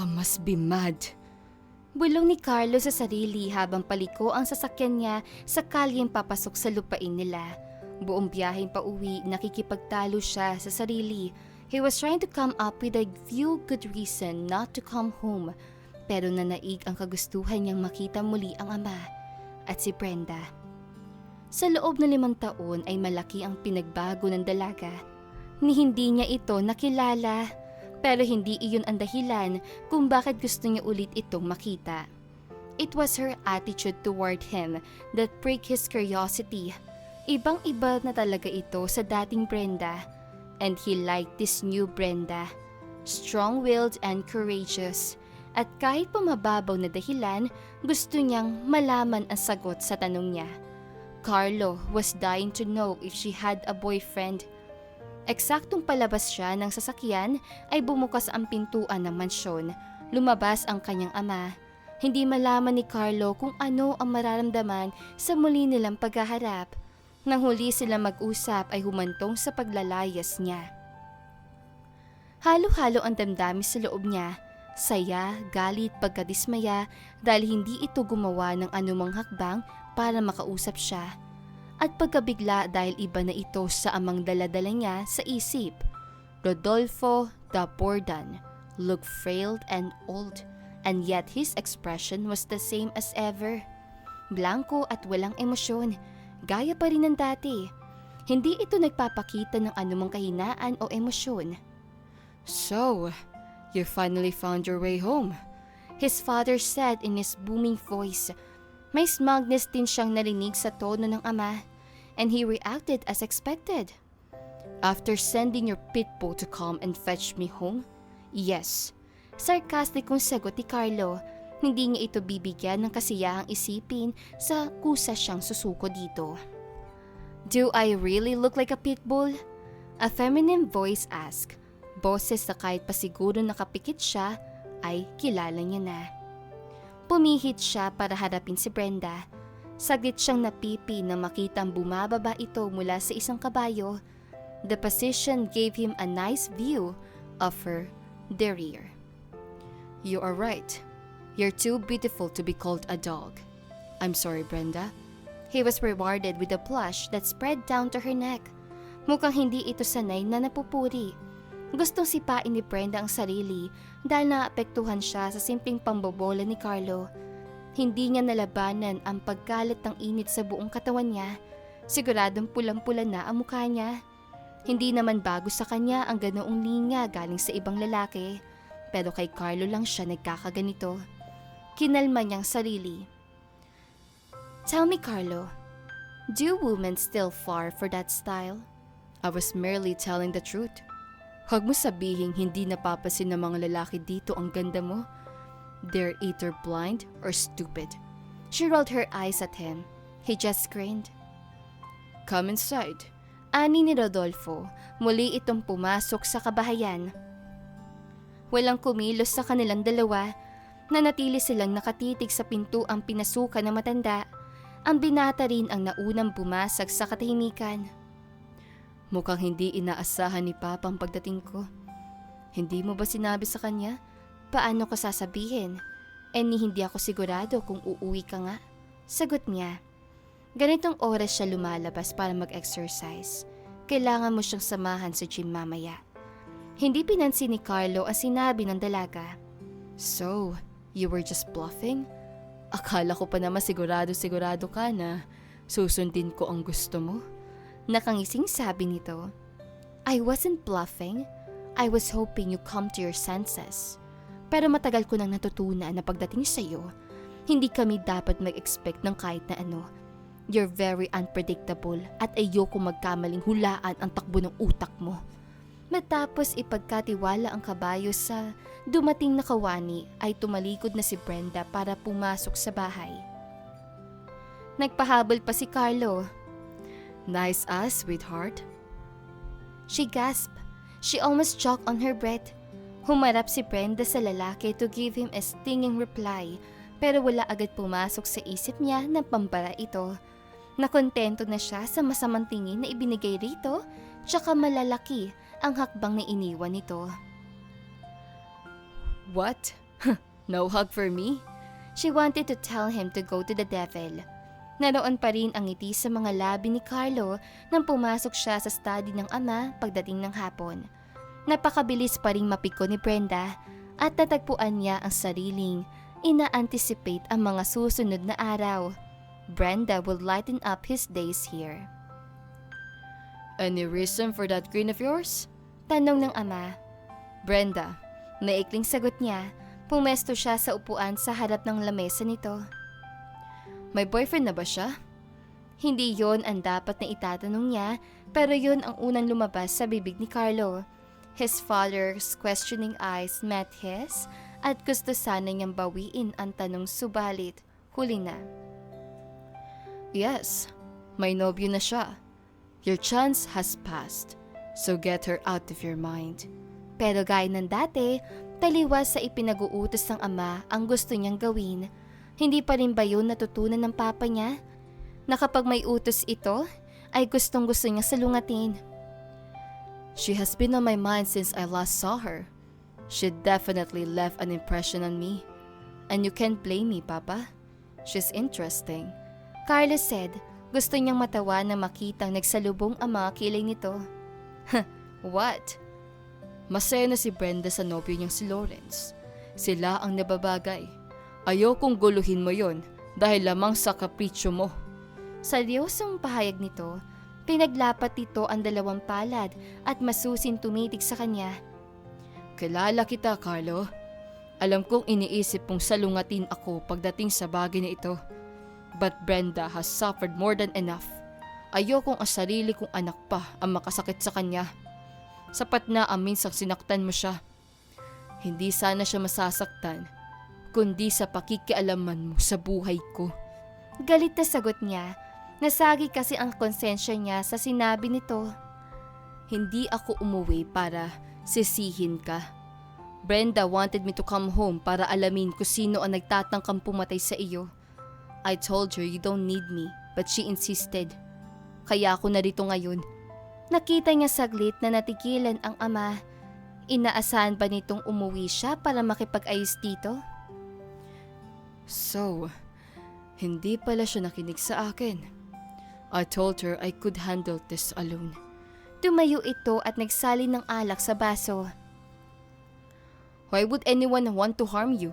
I must be mad. Bulong ni Carlo sa sarili habang paliko ang sasakyan niya sa kalyeng papasok sa lupain nila. Buong biyaheng pauwi, nakikipagtalo siya sa sarili. He was trying to come up with a few good reason not to come home. Pero nanaig ang kagustuhan niyang makita muli ang ama at si Brenda. Sa loob ng limang taon ay malaki ang pinagbago ng dalaga. Ni hindi niya ito nakilala. Pero hindi iyon ang dahilan kung bakit gusto niya ulit itong makita. It was her attitude toward him that pricked his curiosity. Ibang-iba na talaga ito sa dating Brenda. And he liked this new Brenda. Strong-willed and courageous. At kahit pumababaw na dahilan, gusto niyang malaman ang sagot sa tanong niya. Carlo was dying to know if she had a boyfriend. Eksaktong palabas siya ng sasakyan ay bumukas ang pintuan ng mansyon. Lumabas ang kanyang ama. Hindi malaman ni Carlo kung ano ang mararamdaman sa muli nilang paghaharap. Nang huli sila mag-usap ay humantong sa paglalayas niya. Halo-halo ang damdamis sa loob niya. Saya, galit, pagkadismaya dahil hindi ito gumawa ng anumang hakbang para makausap siya at pagkabigla dahil iba na ito sa amang daladala niya sa isip. Rodolfo da Bordan looked frail and old, and yet his expression was the same as ever. Blanco at walang emosyon, gaya pa rin ng dati. Hindi ito nagpapakita ng anumang kahinaan o emosyon. So, you finally found your way home. His father said in his booming voice. May smugness din siyang narinig sa tono ng ama, and he reacted as expected. After sending your pitbull to come and fetch me home? Yes. Sarcastic kong sagot ni Carlo. Hindi niya ito bibigyan ng kasiyahang isipin sa kusa siyang susuko dito. Do I really look like a pitbull? A feminine voice asked. Boses na kahit pa siguro nakapikit siya ay kilala niya na. Pumihit siya para harapin si Brenda. Saglit siyang napipi na makitang bumababa ito mula sa isang kabayo. The position gave him a nice view of her derriere. You are right. You're too beautiful to be called a dog. I'm sorry, Brenda. He was rewarded with a blush that spread down to her neck. Mukhang hindi ito sanay na napupuri. Gustong sipain ni Brenda ang sarili dahil naapektuhan siya sa simpleng pambobola ni Carlo. Hindi niya nalabanan ang pagkalat ng init sa buong katawan niya. Siguradong pulang-pula na ang mukha niya. Hindi naman bago sa kanya ang ganoong linya galing sa ibang lalaki. Pero kay Carlo lang siya nagkakaganito. Kinalma niyang sarili. Tell me, Carlo, do women still far for that style? I was merely telling the truth. Huwag mo sabihing hindi napapasin ng mga lalaki dito ang ganda mo. They're either blind or stupid. She rolled her eyes at him. He just grinned. Come inside. Ani ni Rodolfo, muli itong pumasok sa kabahayan. Walang kumilos sa kanilang dalawa, nanatili silang nakatitig sa pinto ang pinasukan ng matanda. Ang binata rin ang naunang bumasag sa katahimikan. Mukhang hindi inaasahan ni Papa ang pagdating ko. Hindi mo ba sinabi sa kanya? Paano ko sasabihin? Eh ni hindi ako sigurado kung uuwi ka nga. Sagot niya. Ganitong oras siya lumalabas para mag-exercise. Kailangan mo siyang samahan sa gym mamaya. Hindi pinansin ni Carlo ang sinabi ng dalaga. So, you were just bluffing? Akala ko pa naman sigurado-sigurado ka na susundin ko ang gusto mo. Nakangising sabi nito. I wasn't bluffing. I was hoping you come to your senses. Pero matagal ko nang natutunan na pagdating sa iyo, hindi kami dapat mag-expect ng kahit na ano. You're very unpredictable at ayoko magkamaling hulaan ang takbo ng utak mo. Matapos ipagkatiwala ang kabayo sa dumating na kawani ay tumalikod na si Brenda para pumasok sa bahay. Nagpahabol pa si Carlo Nice ass, sweetheart. She gasped. She almost choked on her breath. Humarap si Brenda sa lalaki to give him a stinging reply pero wala agad pumasok sa isip niya na pambara ito. Nakontento na siya sa masamang tingin na ibinigay rito tsaka malalaki ang hakbang na iniwan nito. What? No hug for me? She wanted to tell him to go to the devil. Naroon pa rin ang ngiti sa mga labi ni Carlo nang pumasok siya sa study ng ama pagdating ng hapon. Napakabilis pa rin mapiko ni Brenda at natagpuan niya ang sariling ina-anticipate ang mga susunod na araw. Brenda will lighten up his days here. Any reason for that grin of yours? Tanong ng ama. Brenda, Maikling sagot niya, pumesto siya sa upuan sa harap ng lamesa nito. may boyfriend na ba siya? Hindi yon ang dapat na itatanong niya, pero yon ang unang lumabas sa bibig ni Carlo. His father's questioning eyes met his at gusto sana niyang bawiin ang tanong subalit huli na. Yes, may nobyo na siya. Your chance has passed, so get her out of your mind. Pero gaya ng dati, taliwas sa ipinag-uutos ng ama ang gusto niyang gawin. Hindi pa rin ba yun natutunan ng papa niya? Na kapag may utos ito, ay gustong gusto niya salungatin. She has been on my mind since I last saw her. She definitely left an impression on me. And you can't blame me, Papa. She's interesting. Carlos said, gusto niyang matawa na makitang nagsalubong ang mga kilay nito. What? Masaya na si Brenda sa nobyo niyang si Lawrence. Sila ang nababagay. Ayokong guluhin mo yon dahil lamang sa kapritsyo mo. Seryosong pahayag nito, pinaglapat nito ang dalawang palad at masusin tumitig sa kanya. Kilala kita, Carlo. Alam kong iniisip mong salungatin ako pagdating sa bagay na ito. But Brenda has suffered more than enough. Ayokong ang sarili kong anak pa ang makasakit sa kanya. Sapat na ang minsang sinaktan mo siya. Hindi sana siya masasaktan, kundi sa pakikialaman mo sa buhay ko. Galit na sagot niya. Nasagi kasi ang konsensya niya sa sinabi nito. Hindi ako umuwi para sisihin ka. Brenda wanted me to come home para alamin kung sino ang nagtatangkang pumatay sa iyo. I told her you don't need me, but she insisted. Kaya ako narito ngayon. Nakita niya saglit na natigilan ang ama. Inaasahan ba nitong umuwi siya para makipag-ayos dito? So, hindi pala siya nakinig sa akin. I told her I could handle this alone. Tumayo ito at nagsali ng alak sa baso. Why would anyone want to harm you?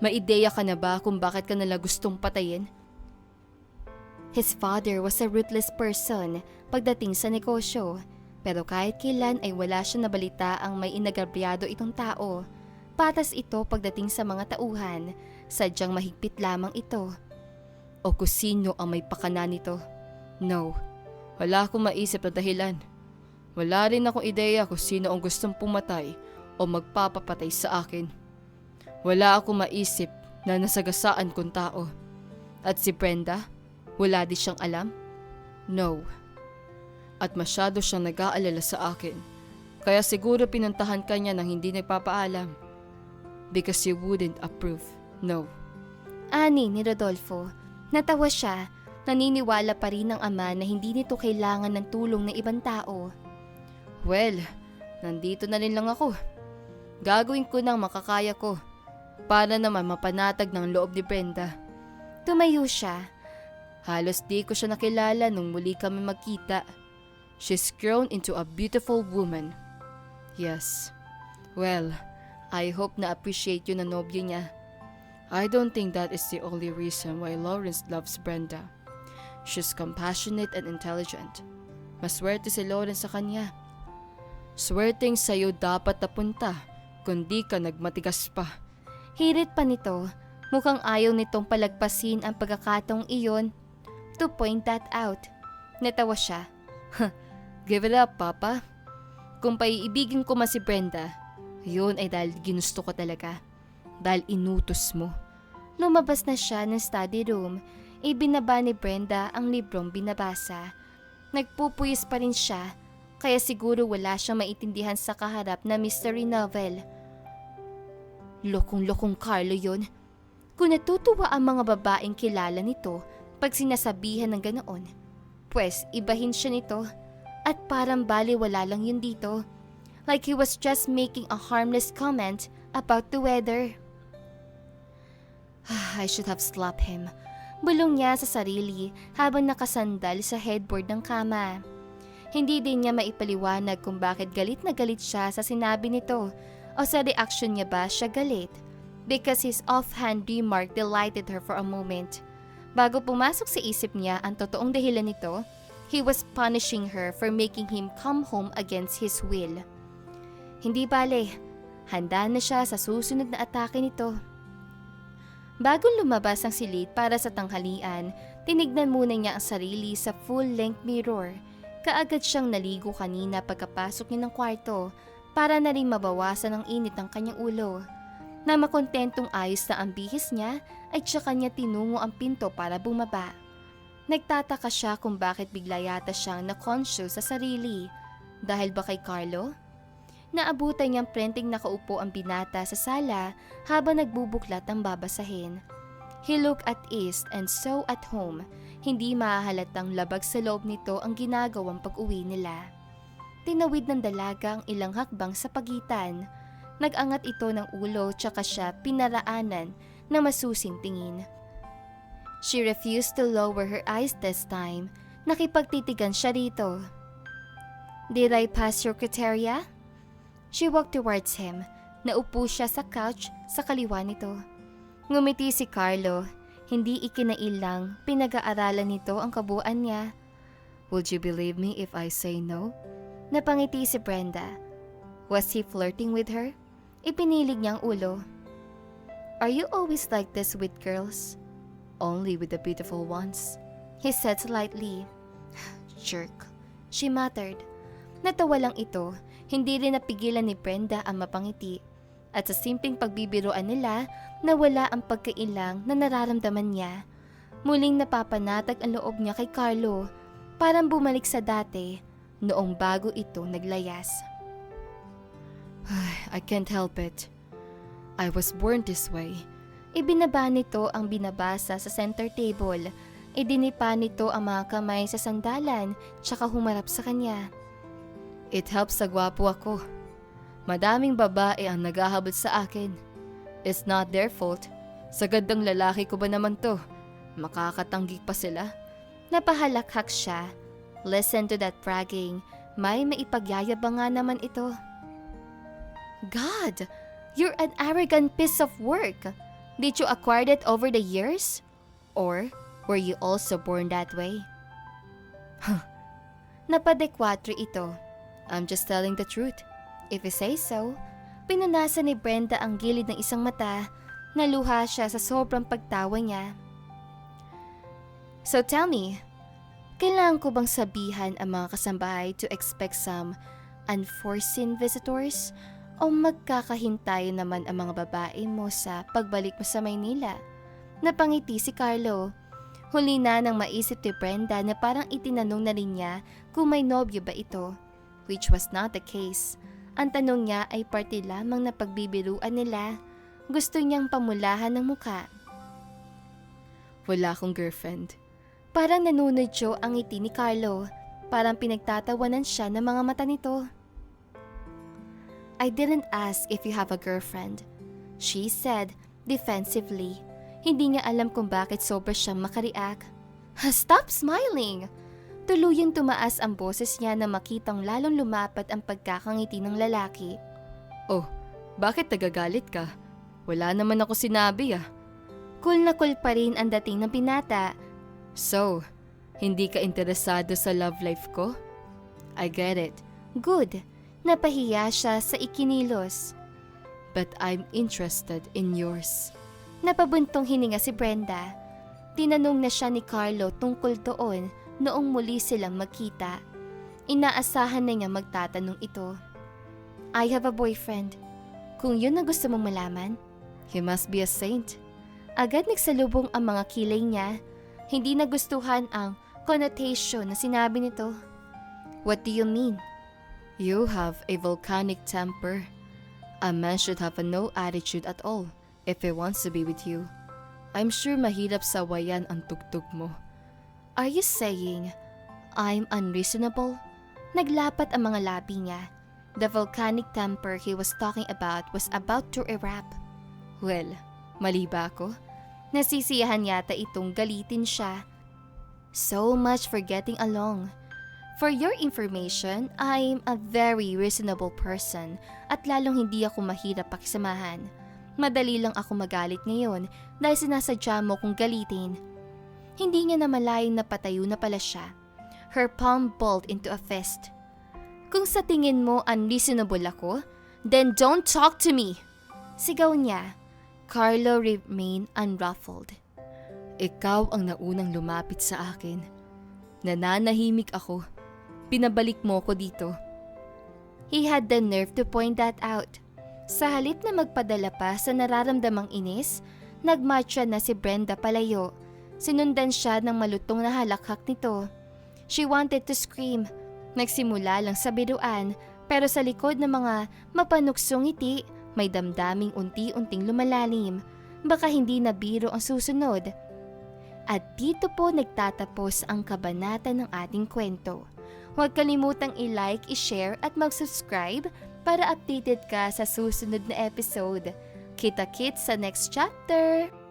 May ideya ka na ba kung bakit ka nila gustong patayin? His father was a ruthless person pagdating sa negosyo. Pero kahit kailan ay wala siya nabalita ang may inagabyado itong tao. Patas ito pagdating sa mga tauhan. Sadyang mahigpit lamang ito. O kung sino ang may pakana nito? No, wala akong maisip na dahilan. Wala rin akong ideya kung sino ang gustong pumatay o magpapapatay sa akin. Wala akong maisip na nasagasaan kong tao. At si Brenda, wala di siyang alam? No. At masyado siyang nag-aalala sa akin. Kaya siguro pinuntahan ka niya nang hindi nagpapaalam. Because you wouldn't approve. No. Ani ni Rodolfo. Natawa siya. Naniniwala pa rin ng ama na hindi nito kailangan ng tulong ng ibang tao. Well, nandito na rin lang ako. Gagawin ko ng makakaya ko para naman mapanatag ng loob ni Brenda. Tumayo siya. Halos di ko siya nakilala nung muli kami magkita. She's grown into a beautiful woman. Yes. Well, I hope na appreciate yun na nobyo niya. I don't think that is the only reason why Lawrence loves Brenda. She's compassionate and intelligent. Maswerte si Lawrence sa kanya. Swerteng sa'yo dapat napunta, kundi ka nagmatigas pa. Hirit pa nito. Mukhang ayaw nitong palagpasin ang pagkakataong iyon to point that out. Natawa siya. Give it up, Papa. Kung paiibigin ko man si Brenda, yun ay dahil ginusto ko talaga. Dahil inutos mo. Lumabas na siya ng study room. Ibinaba ni Brenda ang librong binabasa. Nagpupuyos pa rin siya, kaya siguro wala siyang maintindihan sa kaharap na mystery novel. Lokong-lokong Carlo yon. Kung natutuwa ang mga babaeng kilala nito pag sinasabihan ng ganoon, pwes ibahin siya nito at parang baliwala lang yun dito. Like he was just making a harmless comment about the weather. I should have slapped him. Bulong niya sa sarili habang nakasandal sa headboard ng kama. Hindi din niya maipaliwanag kung bakit galit na galit siya sa sinabi nito o sa reaction niya ba siya galit. Because his offhand remark delighted her for a moment. Bago pumasok sa isip niya ang totoong dahilan nito, he was punishing her for making him come home against his will. Hindi bale, handa na siya sa susunod na atake nito. Bago lumabas ang silid para sa tanghalian, tinignan muna niya ang sarili sa full-length mirror. Kaagad siyang naligo kanina pagkapasok niya ng kwarto para na rin mabawasan ang init ng kanyang ulo. Na makontentong ayos na ang bihis niya ay tsaka niya tinungo ang pinto para bumaba. Nagtataka siya kung bakit bigla yata siyang na-conscious sa sarili. Dahil ba kay Carlo? Naabutan niyang prenting nakaupo ang binata sa sala habang nagbubuklat ang babasahin. He looked at ease and so at home. Hindi mahahalatang labag sa loob nito ang ginagawang pag-uwi nila. Tinawid ng dalaga ang ilang hakbang sa pagitan. Nag-angat ito ng ulo tsaka siya pinaraanan na masusing tingin. She refused to lower her eyes this time. Nakipagtitigan siya rito. Did I pass your criteria? She walked towards him. Naupo siya sa couch sa kaliwa nito. Ngumiti si Carlo. Hindi ikinailang pinag-aaralan nito ang kabuuan niya. Would you believe me if I say no? Napangiti si Brenda. Was he flirting with her? Ipinilig niyang ulo. Are you always like this with girls? Only with the beautiful ones. He said slightly. Jerk. She muttered. Natawa lang ito. Hindi rin napigilan ni Brenda ang mapangiti. At sa simpleng pagbibiroan nila, nawala ang pagkailang na nararamdaman niya. Muling napapanatag ang loob niya kay Carlo. Parang bumalik sa dati, noong bago ito naglayas. I can't help it. I was born this way. Ibinaba nito ang binabasa sa center table. Idinipa nito ang mga kamay sa sandalan tsaka humarap sa kanya. It helps sa gwapo ako. Madaming babae ang naghahabol sa akin. It's not their fault. Sa gandang lalaki ko ba naman to? Makakatanggi pa sila? Napahalakhak siya. Listen to that bragging. May maipagyayabang nga naman ito. God, you're an arrogant piece of work. Did you acquire it over the years? Or were you also born that way? Napadekwatro ito. I'm just telling the truth. If you say so, pinunasan ni Brenda ang gilid ng isang mata. Naluha siya sa sobrang pagtawa niya. So tell me, kailangan ko bang sabihan ang mga kasambahay to expect some unforeseen visitors? O magkakahintay naman ang mga babae mo sa pagbalik mo sa Maynila? Napangiti si Carlo. Huli na nang maisip ni Brenda na parang itinanong na rin niya kung may nobyo ba ito, which was not the case. Ang tanong niya ay parte lamang na pagbibiruan nila. Gusto niyang pamulahan ng muka. Wala akong girlfriend. Parang nanunodyo ang ngiti ni Carlo. Parang pinagtatawanan siya ng mga mata nito. I didn't ask if you have a girlfriend. She said, defensively. Hindi niya alam kung bakit sobra siyang makareact. Stop smiling! Tuluyang tumaas ang boses niya na makitang lalong lumapat ang pagkakangiti ng lalaki. Oh, bakit nagagalit ka? Wala naman ako sinabi ah. Cool na cool pa rin ang dating ng pinata. So, hindi ka interesado sa love life ko? I get it. Good. Napahiya siya sa ikinilos. But I'm interested in yours. Napabuntong hininga si Brenda. Tinanong na siya ni Carlo tungkol doon noong muli silang magkita. Inaasahan na niya magtatanong ito. I have a boyfriend. Kung yun ang gusto mong malaman, He must be a saint. agad nagsalubong ang mga kilay niya. Hindi nagustuhan ang connotation na sinabi nito. What do you mean? You have a volcanic temper. A man should have a no attitude at all if he wants to be with you. I'm sure mahirap sawayan ang tugtog mo. Are you saying I'm unreasonable? Naglapat ang mga labi niya. The volcanic temper he was talking about was about to erupt. Well, mali ba ako? Nasisiyahan yata itong galitin siya. So much for getting along. For your information, I'm a very reasonable person at lalong hindi ako mahirap pakisamahan. Madali lang ako magalit ngayon dahil sinasadya mo kong galitin. Hindi niya namalayan na patayo na pala siya. Her palm balled into a fist. Kung sa tingin mo unreasonable ako, then don't talk to me! Sigaw niya. Carlo remained unruffled. Ikaw ang naunang lumapit sa akin. Nananahimik ako. Pinabalik mo ko dito. He had the nerve to point that out. Sa halip na magpadala pa sa nararamdamang inis, nagmatcha na si Brenda palayo. Sinundan siya ng malutong na halakhak nito. She wanted to scream. Nagsimula lang sa biruan, pero sa likod ng mga mapanuksong ngiti, may damdaming unti-unting lumalalim. Baka hindi na biro ang susunod. At dito po nagtatapos ang kabanata ng ating kwento. Huwag kalimutang i-like, i-share at mag-subscribe para updated ka sa susunod na episode. Kita-kits sa next chapter!